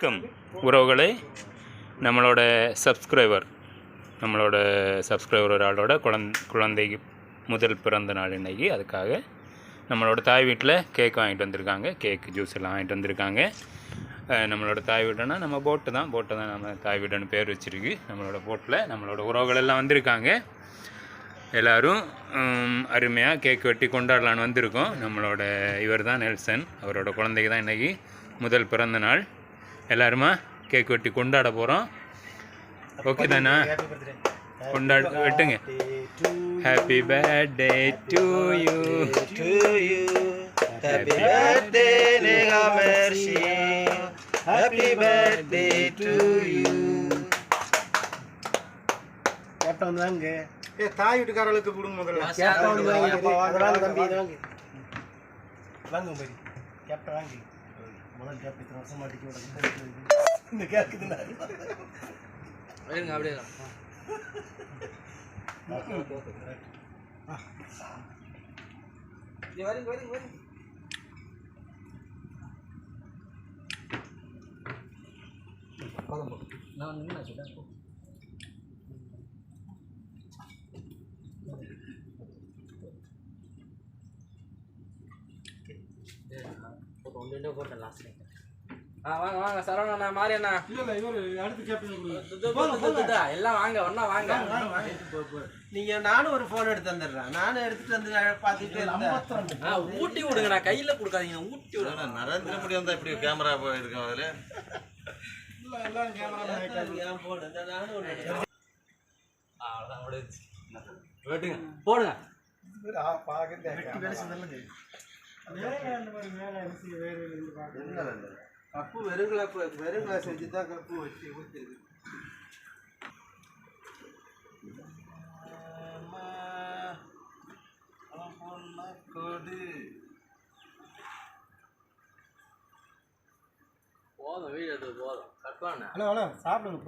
வணக்கம் உறவுகளே. நம்மளோட சப்ஸ்கிரைபர் நம்மளோட சப்ஸ்கிரைபர் ஒரு ஆளோட குழந் குழந்தைக்கு முதல் பிறந்த நாள் இன்றைக்கி அதுக்காக நம்மளோட தாய் வீட்டில் கேக் வாங்கிட்டு வந்திருக்காங்க. கேக் ஜூஸ் எல்லாம் வாங்கிட்டு வந்திருக்காங்க. நம்மளோட தாய் வீடுனா நம்ம போட்டு தான். போட்டை தான் நம்ம தாய் வீடுன்னு பேர் வச்சுருக்கு. நம்மளோட போட்டில் நம்மளோட உறவுகள் எல்லாம் வந்திருக்காங்க. எல்லோரும் அருமையாக கேக் வெட்டி கொண்டாடலான்னு வந்திருக்கோம். நம்மளோட இவர் தான் நெல்சன். அவரோட குழந்தைக்கு தான் இன்றைக்கி முதல் பிறந்த நாள். எல்லாருமா? கேக் வெட்டி கொண்டாட போகிறோம் ஓகே தானே? கொண்டாட வெட்டுங்க. Happy birthday to you to you. Happy birthday, Nega Mercy. Happy birthday to you. Captain தாங்க ஏ தாய் வீட்டுக்காரர்களுக்கு கொடுங்க முதல்ல. கேப்டன் வாங்க தம்பி வாங்க வாங்க கேப்டன் வாங்க. முதல் கேப் இத்தனை வருஷம் மாட்டிக்க விடுங்க இந்த இருங்க அப்படியே வருங்க வருங்க வருங்க. நான் என்ன ஒன்று போட்டேன் லாஸ்ட் ஆ வாங்க வாங்க சரவணண்ணா மாரியண்ணா. எல்லாம் வாங்க ஒண்ணா வாங்க. நீங்க நானும் ஒரு போன் எடுத்து வந்துடுறேன் நானும் எடுத்துட்டு வந்து பார்த்துட்டு இருந்தேன். ஆ, ஊட்டி விடுங்கண்ணா. கையில கொடுக்காதீங்க ஊட்டி விடுங்க நரேந்திர மோடி வந்தா இப்படி கேமரா இருக்கும் அதுல? வெட்டுங்க. போடுங்க. கப்பு வெறும் கிளாஸ் வெறும் கிளாஸ் வச்சு தான் கப்பு வச்சு ஊற்றுது போதும் வீடு எடுத்து போதும். கட் பண்ண. ஹலோ ஹலோ சாப்பிடுங்க.